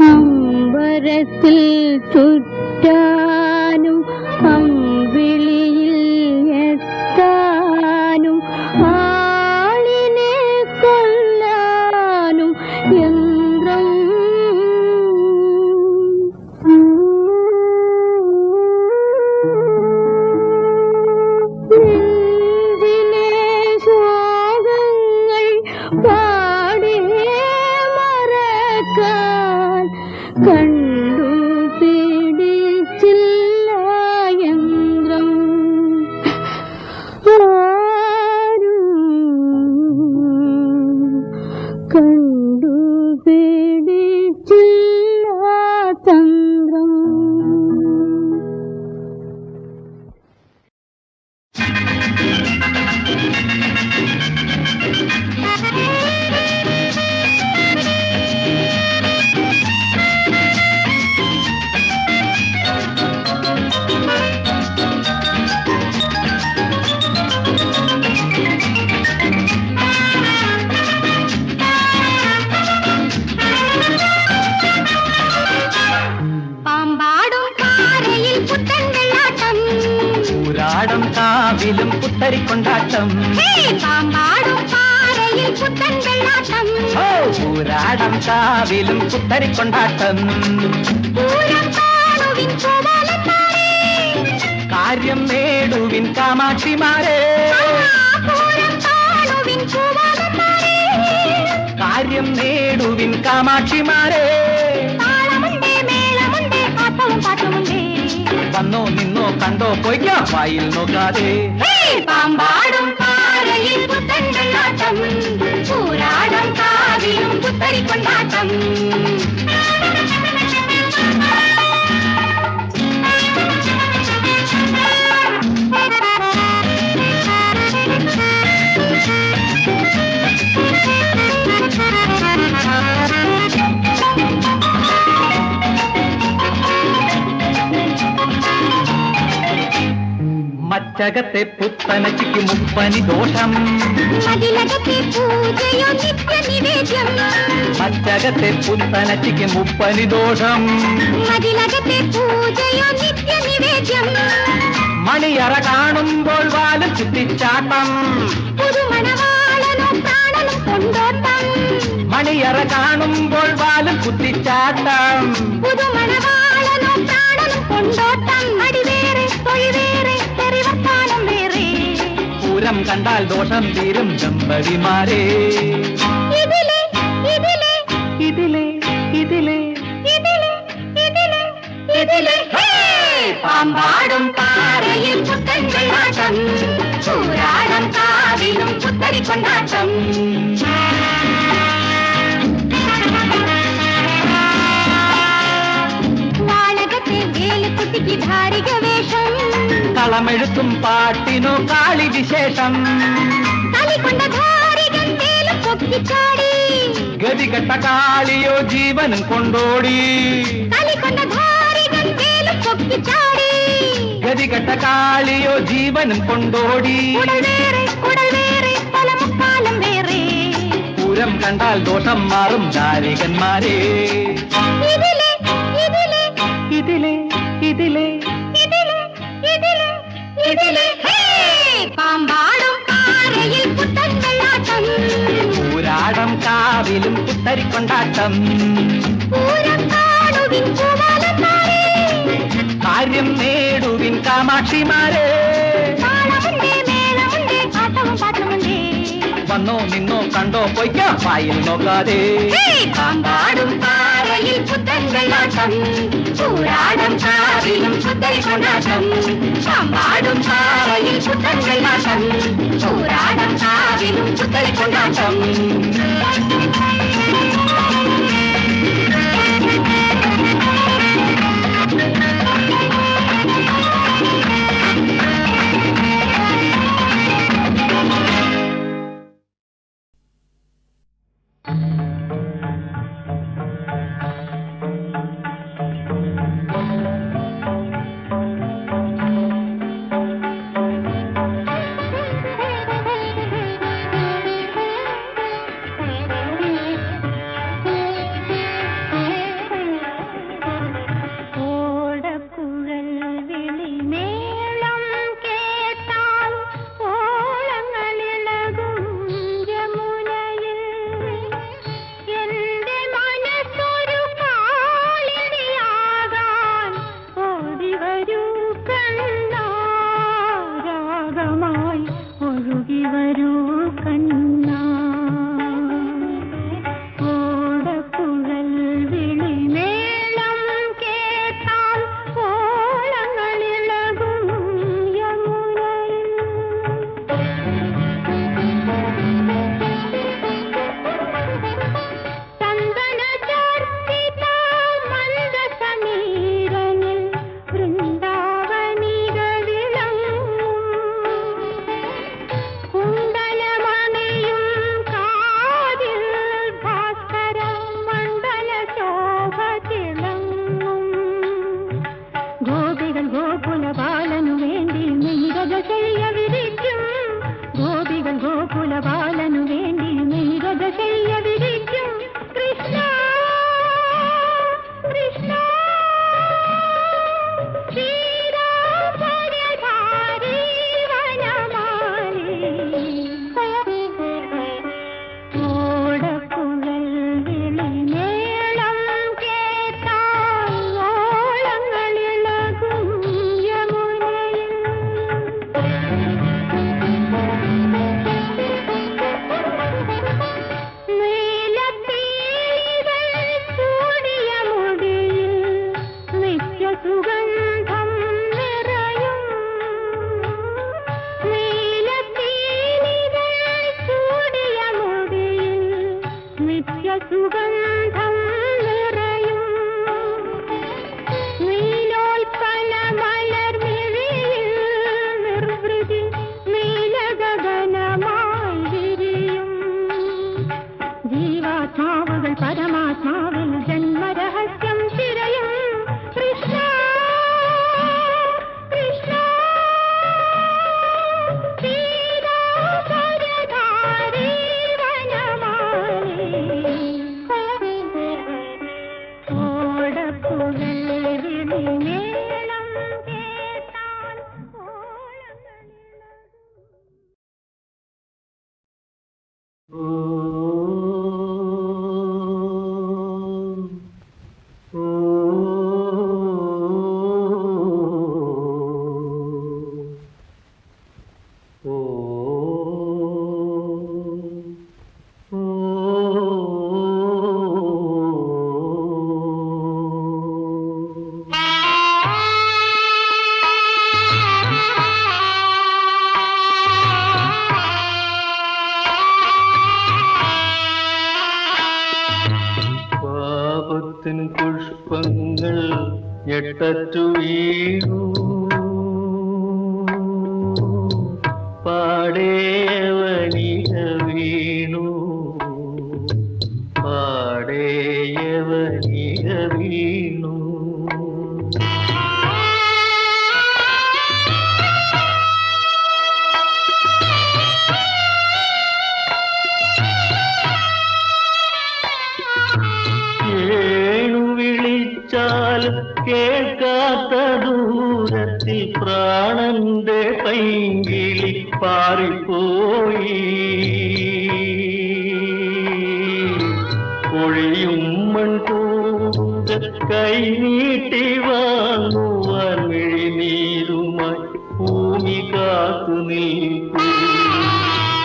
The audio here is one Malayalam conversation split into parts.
अम्बरसिल चुट्टा പൂരാടം കാവിലും കുത്തരിക്കൊണ്ടാട്ടം കാര്യം നേടുവിൻ കാമാക്ഷിമാരെ. കാര്യം നേടുവിൻ കാമാക്ഷിമാരെ. വന്നോ നിന്നോ കണ്ടോ പൊയ്ക്കോ വായിൽ നോക്കാതെ. പാമ്പാടും പാറയിൽ പുത്തൻ വെള്ളാട്ടം. പൂരാടം കാ நிலாவிலும் புத்தரிக்கும் நாட்டம் മച്ചകത്തെ പുത്തനച്ചിക്ക് മുപ്പനി ദോഷം മതിലകത്തെ പൂജയോ നിത്യ നിവേദ്യം മച്ചകത്തെ പുത്തനച്ചിക്ക് മുപ്പനി ദോഷം മതിലകത്തെ പൂജയോ നിത്യ നിവേദ്യം മണിയറ കാണുമ്പോൾ വാലും ചുറ്റിച്ചാട്ടം പുതുമണവാളനോ പ്രാണനും കൊണ്ടോട്ടം മണിയറ കാണുമ്പോൾ വാലും കുത്തിച്ചാട്ടം പുതുമണവാളനോ പ്രാണനും കൊണ്ടോട്ടം അടിവേറെ തൊഴിവേറെ തെറിവർത്താനം വേറെ പൂരം കണ്ടാൽ ദോഷം തീരും ദമ്പതിമാരെ ഇതിലെ ഇതിലെ ഇതിലെ ഇതിലെ ഇതിലെ ഇതിലെ ഇതിലെ ഹേ! പാമ്പാടും പാറയിൽ പുത്തൻ വെള്ളാട്ടം ചൂരാടം കാവിലും വേലുക്കുട്ടിക്ക് ധാരിക വേഷം. കളമെഴുത്തും പാട്ടിനു കാളി വിശേഷം. തലികൊണ്ട ധാരികൻ വേലും പൊക്കിച്ചാടി. ഗതികെട്ട കാളിയോ ജീവനും കൊണ്ടോടി. തലികൊണ്ട ധാരികൻ വേലും പൊക്കിച്ചാടി. ഗതികെട്ട കാളിയോ ജീവനും കൊണ്ടോടി. പൂരം കണ്ടാൽ ദോഷം മാറും ദാരികന്മാരെ ഇതിലെ ഇതിലെ ഇതിലെ. ഇതിലെ ഇതിലെ ഇതിലെ! പാമ്പാടും പാറയിൽ പുത്തൻ വെള്ളാട്ടം പൂരാടം കാവിലും പുത്തരിക്കൊണ്ടാട്ടം. കാര്യം നേടുവിൻ കാമാക്ഷിമാരെ. വന്നോ നിന്നോ കണ്ടോ പൊയ്ക്കോ വായിൽ നോക്കാതെ! പാമ്പാടും പാറയിൽ പുത്തൻ വെള്ളാട്ടം പൂരാടം കാവിലും പുത്തരി കൊണ്ടാട്ടം പാമ്പാടും പാറയിൽ പുത്തൻ വെള്ളാട്ടം പൂരാടം കാവിലും പുത്തരി കൊണ്ടാട്ടം പുഷ്പങ്ങൾ ഞെട്ടറ്റു വീഴൂ ദൂരത്തിൽ പ്രാണന്റെ പൈങ്കിളി പാറിപ്പോയി. ഒഴിയും മൺകൂത കൈ നീട്ടി വാങ്ങുവാൻ ഭൂമി കാത്തു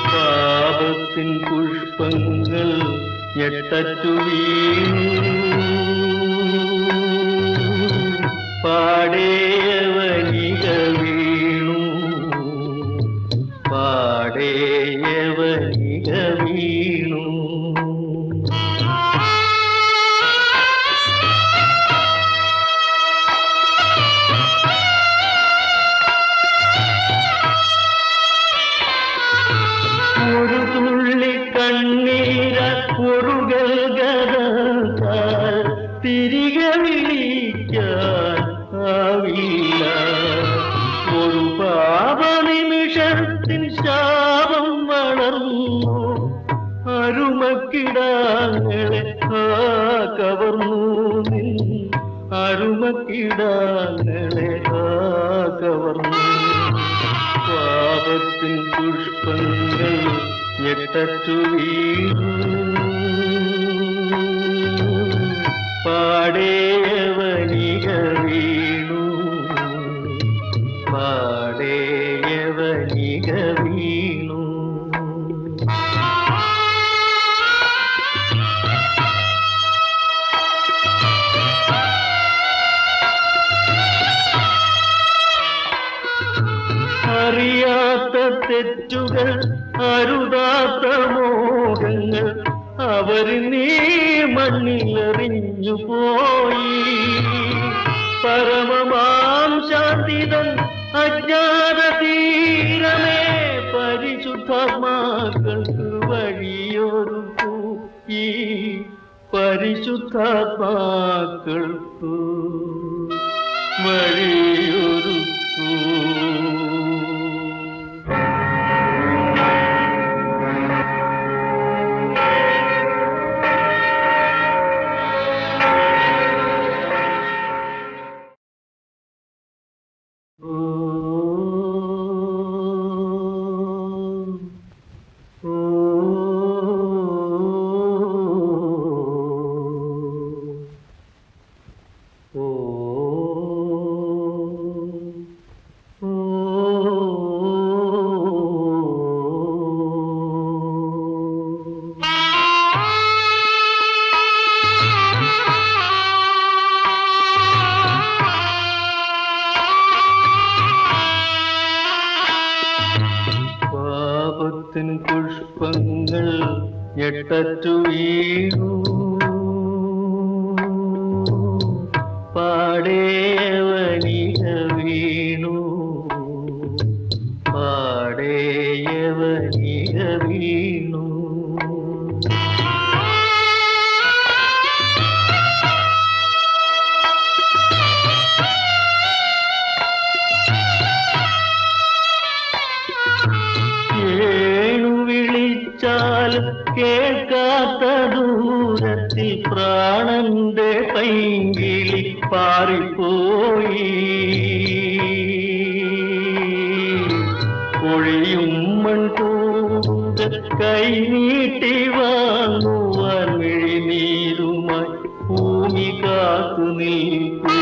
പാപത്തിൻ പുഷ്പങ്ങൾ എട്ടറ്റു വീണു പാടേയവനിക വീണു അരുമക്കിടാങ്ങളെ ആ കവർന്നു പാപത്തിൻ പുഷ്പങ്ങൾ ഞെട്ടു വീണു. പാടേയവനിക വീണു. പാടേയവനിക തെറ്റുകൾ അരുതാത്ത മോഹങ്ങൾ അവർ നീ മണ്ണിലെറിഞ്ഞു പോയി പരമമാം ശാന്തിതൻ അജ്ഞാത തീരമേ പരിശുദ്ധമാക്കൾക്ക് വഴിയൊരുക്കൂ ഈ പരിശുദ്ധാത്മാക്കൾക്കു വഴിയൊരുക്കൂ പാപത്തിൻ കൈ നീട്ടി വാങ്ങുവാൻ മിഴിനീരുമായി ഭൂമി കാത്തു നിൽക്കൂ.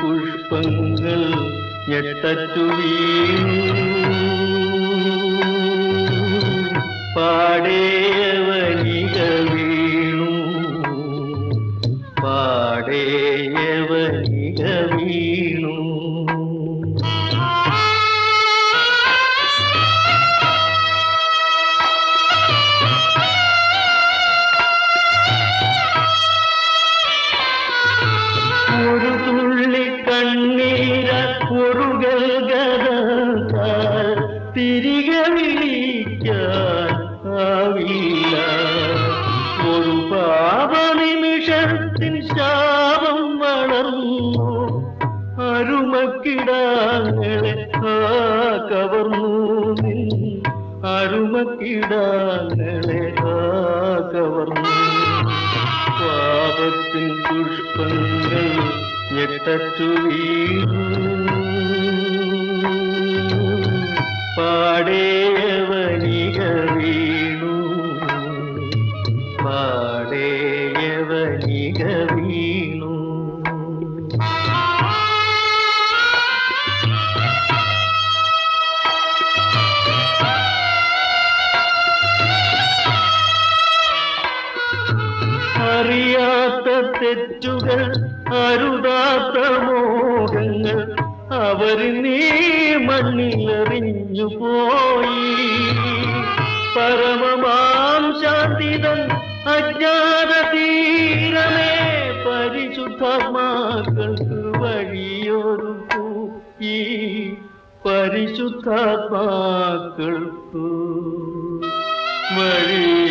പുഷ്പങ്ങൾ എട്ടറ്റു വീണു. പാടേയവനിക ഞെട്ടു വീണു. പാടേയവനിക വീണു. നീ മണ്ണിലെറിഞ്ഞു പോയി. പരമമാം ശാന്തിതൻ അജ്ഞാത തീരമേ പരിശുദ്ധാത്മാക്കൾക്ക് വഴിയൊരുക്കൂ. ഈ പരിശുദ്ധാത്മാക്കൾക്കു വഴിയൊരു